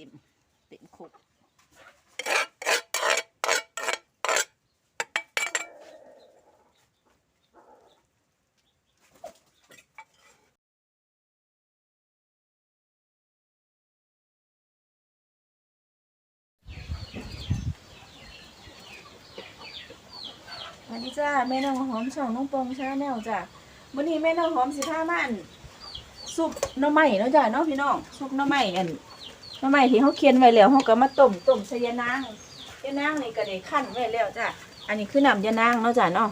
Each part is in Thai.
ต็มเต็มคุกสวัสดีจ้าแม่น้องหอมช่องน้องปองชาแนลจ้ะวันนี้แม่น้องหอมสิพามันซุปหน่อไม้เนาะจ้ะเนาะพี่น้องซุปหน่อไม้อัน น่อไม้ที่เขาเคียนไว้แล้วเขาก็มาต้มต้มใส่ยานางยานางนี่ก็ได้คั่นไว้แล้วจ้ะอันนี้คือน้ำยานางเนาะจ้ะเนาะ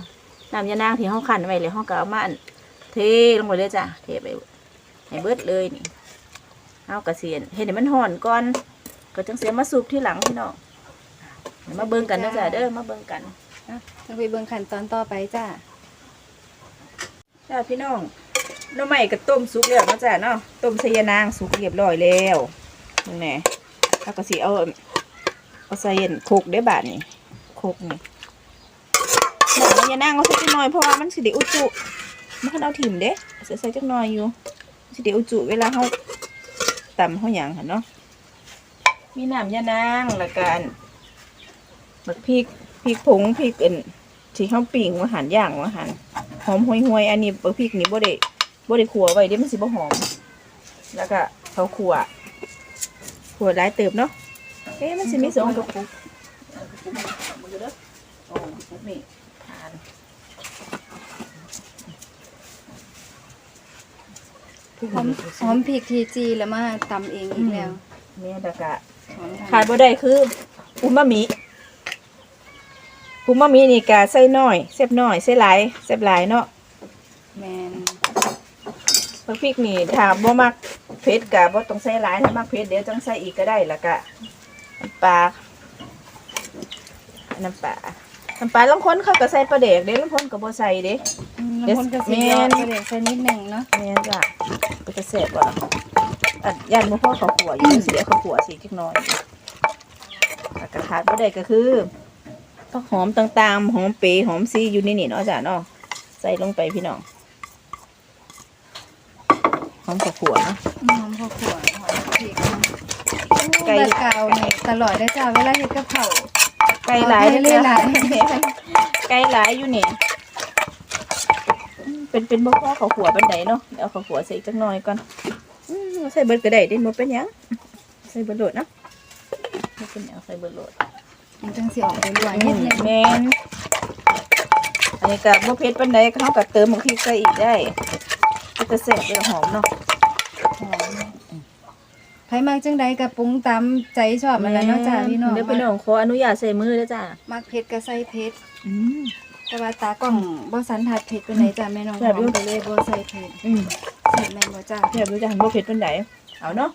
น้ำยานางที่เขาคั่นไว้แล้วเขาก็เอามาอันเทลงไปเลยจ้ะเทไปให้เบิดเลยนี่เอากระเสียนเห็นให้มันห่อนก่อนก็จังเสียมาซุปที่หลังพี่น้องเดี๋ยวมาเบิ่งกันนะจ้ะเด้อมาเบิ่งกันจะไปเบิ่งขั้นตอนต่อไปจ้าจ้าพี่น้องหน้ำใหม่กับต้มสุกแล้วเนาะจ้ะเนาะต้มใส่ยานางสุกเรียบร้อยแล้วนี่ แหน่แล้วก็สิเอาเอาใส่เย็นโคกได้บาทนี่โคกนี่หนังยานางเอาใส่จักหน่อยเพราะว่ามันสิได้อุจจุมันเอาถิ่มเด้ใส่ใส่จักหน่อยอยู่สิได้อุจจุเวลาเขาตำเขาหยังหั่นเนาะมีน้ำยานางล้วกันบักพริกพริกผงพริกอื่นที่เขาปิ้งว่าหันย่างว่าหันหอมห่วยๆอันนี้บักพริกนี่บ่ได้บ่ได้ขัวไว้เดี๋ยวมันสิบ่หอม แล้วก็เขาขัว ขัวหลายเติบเนาะเอ๊ะมันสิมีสองกระปุกเอากระปุกมาดูเด้อโอ้กระปุกนี่ทานหอมหอมพริกทีจีแล้วมาตำเองอีกแล้วนี่แล้วก็หอมขาดบ่ได้คืออูมามิอูมามินี่ก็ใส่น้อยเสียบน้อยใส่หลายเสียบหลายเนาะแมนบักพริกนี่ถ้าบ่มักเผ็ดก็บ่ต้องใส่หลายถ้ามักเผ็ดเดี๋ยวจังใส่อีกก็ได้แล้วก็น้ำปลาน้ำปลาน้ำปลาลางคนเขาก็ใส่ปลาเด็กเด้ลางคนก็บ่ใส่เด้อืมแล้วคนก็สิแม่ยอดนกระเด็กใส่นิดหนึ่งเนาะแม่นจ้ะก็จะแซ่บกว่าอันยันบ่พอเขาขัวอยู่สิเดี๋ยวเขาขัวสิจักหน่อยแล้วก็ขาดบ่ได้ก็คือผักหอมต่างๆหอมเปรย์หอมซีอยู่ในนี่เนาะจ้ะเนาะใส่ลงไปพี่น้องห อมข้าวขัวเนาะอืมหอมข้าวคั่วหอมพริกไก่ไก่กาวเนี่ยตลอดได้อจ้าเวลาเฮ็ดกับข้าวไก่หลายเอาให้หลาย ไก่หลายอยู่นี่อืมเป็นเป็นบ่พอเขาขัวบันไดเนาะเดี๋ยวเอาเขาขัวใส่อีกจักหน่อยก่อนอืมใส่เบิดก็ได้เด้บ่เป็นหยังใส่เบิดโดดเนาะบ่เป็นหยังใส่เบิดโดดมันจังสิออกไปรวยนิดหนึงแมนอันนี้ก็บ่เผ็ดปานใดก็เฮาก็เติมบางทีใส่อีกได้ ก็จะแซ่บเลยหอมเนาะหอมไผมากจังใดก็ปรุงตามใจชอบมันแหล้วเนาะจ้าพี่น้องเดี๋ยวพี่น้องขออนุญาตใส่มือเด้อจ้ามักเผ็ดก็ใส่เผ็ดอืม แต่ว่าตากล้องบ่สันทัดเผ็ดปานใดจ้าแม่น้องหแซ่บออยู่มก็เลยบ่ใส่เผ็ดอืมใส่แม่นบ่จ้าแซ่บรู้จักบ่เผ็ดปานใดเอาเนาะ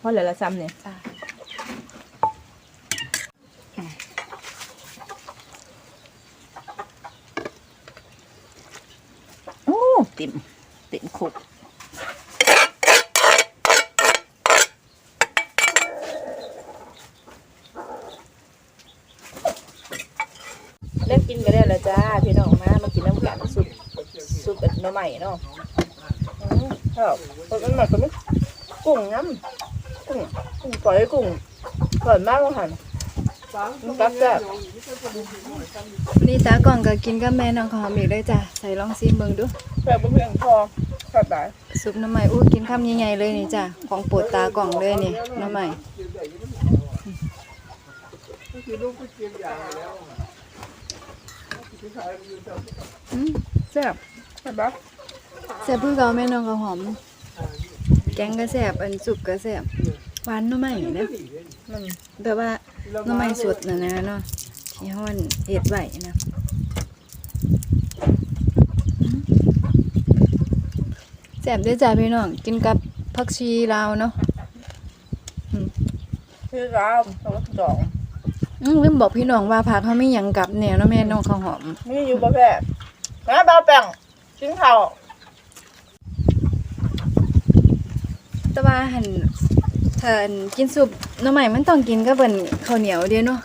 พอแล้วละซ้ำเนี่ย จ้า โติ่มติมคุกเลิกกินกันได้แล้วจ้าพี่น้องมามากินน้ำกันสุดสุดแบบน่อใหม่เนาะอืมครับคนมันหมักกันไหมกุ้งน้ำกุ้งกุ้งปล่อยกุ้งปล่อยมากเลยค่ะมันกัดแซ่บนี่ตากล้องก็กินกับแม่น้องหอมอีกด้วยจ้ะใส่ลองซิมเบิ่งดู แซ่บบ่เพียงพอแซ่บหลายซุปหน้ำใหม่อู้กินคำใหญ่ๆเลยนี่จ้ะของโปรดตากล้องเลยนี่หน้ำใหม่อืมแซ่บแซ่บปะแซ่บเพื่อเก่าแม่น้องข้าวหอม แกงก็แซ่บอันสุกก็แซ่บหวานหน้ำใหม่นะมันแต่ว่าหน้ำใหม่สดนะนะเนาะที่ห้อนเฮ็ดไว้นะ ซ่บด้วยจ้ะพี่น้อง กินกับผักชีลาวเนาะคือร้าวสองสองอืมลืมบอกพี่น้องว่าผักเขาไม่หยังกับแนวเนาะแม่น้องข้าวหอมมีอยู่บ่แพ้นะบ่าวแป้งกินข้าวแต่ว่าหันถ้าอันกินซุปหน้ำใหม่มันต้องกินกับเบิ่นข้าวเหนียวเดียวเนาะ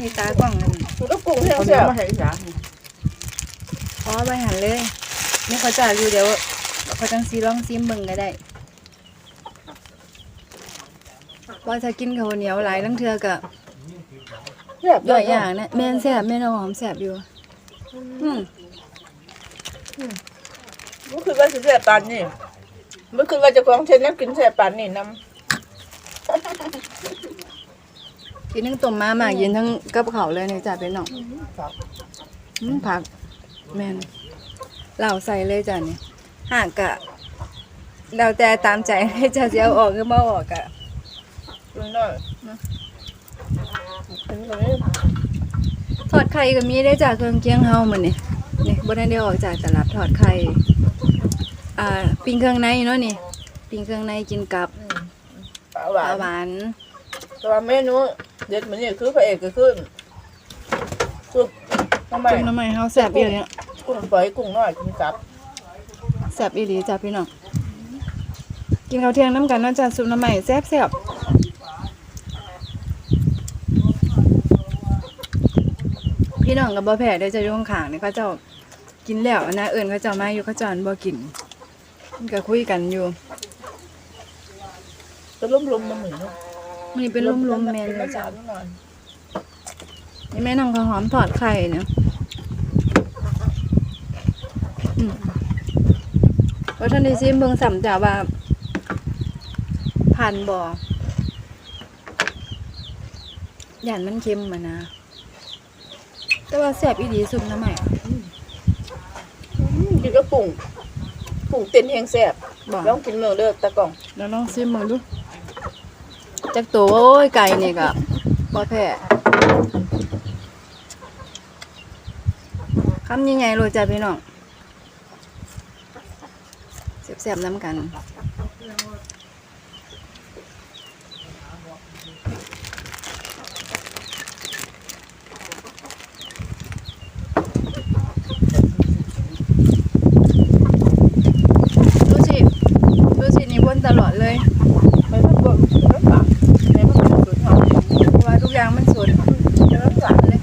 นี่ตากล้องอันมันก็กุ้งเพียงแซ่บมาให้จ้ะอ๋อไปหันเลย นี่เขาจะอยู่เดี๋ยวเขาจังซีลองซิมเบิ่งก็ได้ว่าถ้ากินข้าวเหนียวหลายลังเทื่อก็แซ่บย่อยอย่างนะแม่นแซ่บแม่นหอมแซ่บอยู่ อืมบ่คือว่าสิแซ่บปานนี่บ่คือว่าเจะของเช่นนั้นกินแซ่บปานนี่นำกินทั้งต้มมาหมากยินทั้งกับข้าวเลยนี่จ้ะพี่น้องอืมผักแม่น เหล่าใส่เลยจ้ะนี่หากกะแล้วแต่ตามใจให้จะสิเอาออกหรือบ่เอาออกกะกินหน่อยนะกินแบบนี้ทอดไข่ก็มีได้จากเครื่องเคียงเฮามื้อนี่นี่บ่ได้ได้ออกจากตลาดทอดไข่อ่าปิ้งเครื่องในเนาะนี่ปิ้งเครื่องในกินกับอืมปลาหปวาลานหวานแต่ว่าเมนูเด็ดมันนี่คือพระเอกก็คือซุปทำไมจุ่มน้ำมันเฮาแซ่บอีหลีเนาะ กุ้งฝอยกุ้งน้อยกินกับแซ่บอีหลีจ้ะพี่น้องกินข้าวเที่ยงน้ำกันเนาะจ้ะซุปน้ำมันแซ่บแซ่บพี่น้องก็บ่แพ้ได้อจะอยู่ข้างๆนี่เขาเจ้ากินแล้วนะเอิ้นเขาเจ้ามาอยู่เขาเจ้าอันบ่กินมันก็คุยกันอยู่จะล้มลมๆมันเหมือนเนาะมันนี่เป็นลมๆแม่นเลยจ้ะจ้ะหน่อยนี่แม่น้องข้าวหอมทอดไข่เนี่ย อืมว่าท่านได้ซิมเบิ่งสำจ้าว่าผ่านบ่ย่านมันเค็มมานะ แต่ว่าแซ่บอีดีซุปน้ำใหม่อืมกินกับกุ้งกุ้งเต้นแห้งแซ่บบ่ลองกินเนื้อเด้อตะกล่องแล้วลองซิมเบิ่งดูจักตัวโอ้ยไก่นี่ก็บ่แพ้คำยังไงโรยจ้าพี่น้อง แซ่บๆน้ำกัน ดูสิ ดูสินี่วนตลอดเลย ไปทั้งบนทั้งหลังในมันเป็นสูตรทำ เพราะว่าทุกอย่างมันสด ทั้งหลังเลย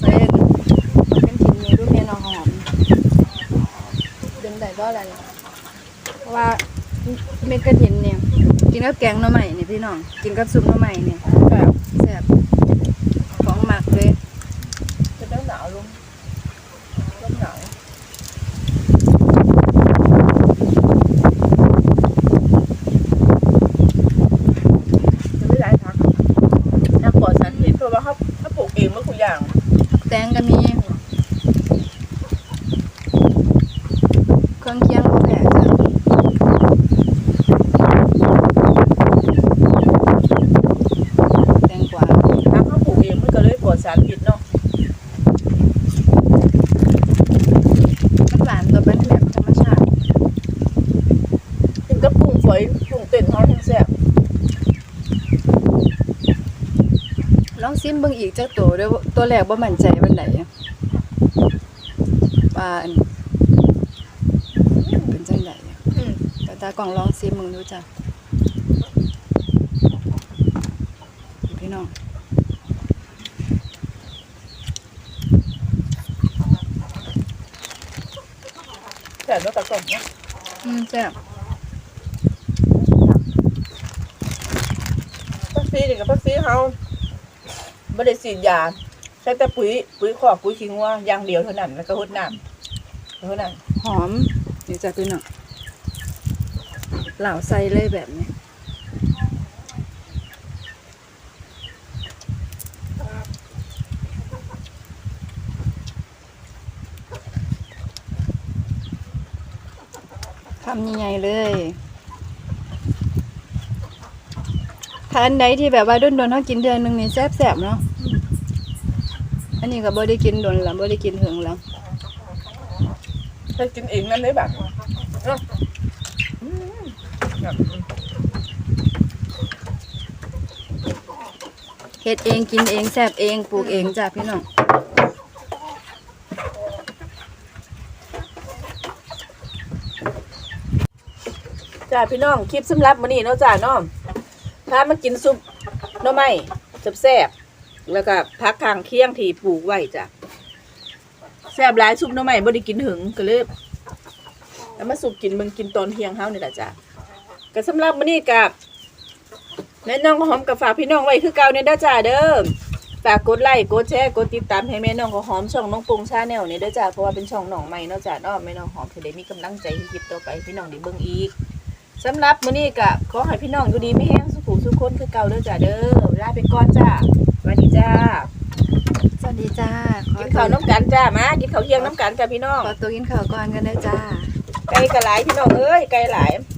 เส้นเป็นกินมีรูปเมนหอมดึงได้ก็อะไรเพราะว่า เม็ดกระถินเนี่ย กินกับแกงหน่อไม้นี่พี่น้อง กินกับซุปหน่อไม้เนี่ยแบบแซ่บของหมักเลยจะได้หนาวลงลมหนาวจะไม่ได้ทักนักปลอดสารพิษเพราะว่าเขาเขาปลูกเองเมื่อคุอย่าง แตงก็มีเครื่องเคียงก็แผ่จ้ะแตงกวา ถ้าเขาปลูกเอง มันก็เลยปลอดสารพิษเนาะมันหวานตัวเป็นแบบธรรมชาติกินกับกุ้งฝอยกุ้งเต้นเขาทั้งแซ่บลองซิมเบิ่งอีกจักตัวเด้อตัวแรกบ่มั่นใจปานใดว่าอันเป็นจังไดอืมแต่ตากล่องลองซิมมึงดูจ้ะพี่น้อง แซ่บแล้วตะกล่อมเนาะอืมแซ่บพักซีนี่กับพักซีเขาไม่ได้ฉีดยาใช้แต่ปุ๋ยปุ๋ยขอกปุ๋ยขี้งัวอย่างเดียวเท่านั้นแล้วก็หดน้ำเท่านั้นหอมนี่จ้ะพี่น้องเหล่าใส่เลยแบบนี้ำยังไงเลย ถ้าอันใดที่แบบว่าโดนโดนๆเขากินเดือนหนึ่งนี่แซ่บๆเนาะ อันนี้ก็บ่ได้กินโดนแล้วบ่ได้กินถึงแล้วถ้ากินเองนั่นได้แบบเนาะอืมแบบเฮ็ดเองกินเองแซ่บเองปลูกเองจ้ะพี่น้อง จ้าพี่น้องคลิปสำหรับมื้อนี้เนาะจ้าเนาะพามากินซุปหน่อไม้แซ่บๆแล้วก็พักข้างเคียงที่ปลูกไว้จ้ะแซ่บหลายซุปหน่อไม้บ่ได้กินถึงก็เลยแล้วมาสุกกินมึงกินตอนเที่ยงเฮานี่แหละจ้ะก็สำหรับมื้อนี้กับแม่น้องหอมกับฝากพี่น้องไว้คือเก่าเนี่ยเด้จ้าเด้อฝากกดไลค์กดแชร์กดติดตามให้แม่น้องหอมช่องน้องปรุงชาแนลเนี่ยเด้จ้าเพราะว่าเป็นช่องน้องใหม่เนาะจ้าเนาะแม่น้องหอมจะได้มีกำลังใจให้คลิปต่อไปพี่น้องได้เบิ่งอีก สำหรับมื้อนี้ก็ขอให้พี่น้องอยู่ดีไม่แห้งสุขุสุขคนคือเก่าเด้อจ้าเด้อลาไปก่อนจ้าสวัสดีจ้าสวัสดีจ้าขอกินข้าวน้ำกันจ้ามากินข้าวเที่ยงน้ำกันจ้าพี่น้องขอตัวกินข้าวก่อนกันได้อจ้าไก่กระหลายพี่น้องเอ้ยไก่หลายจ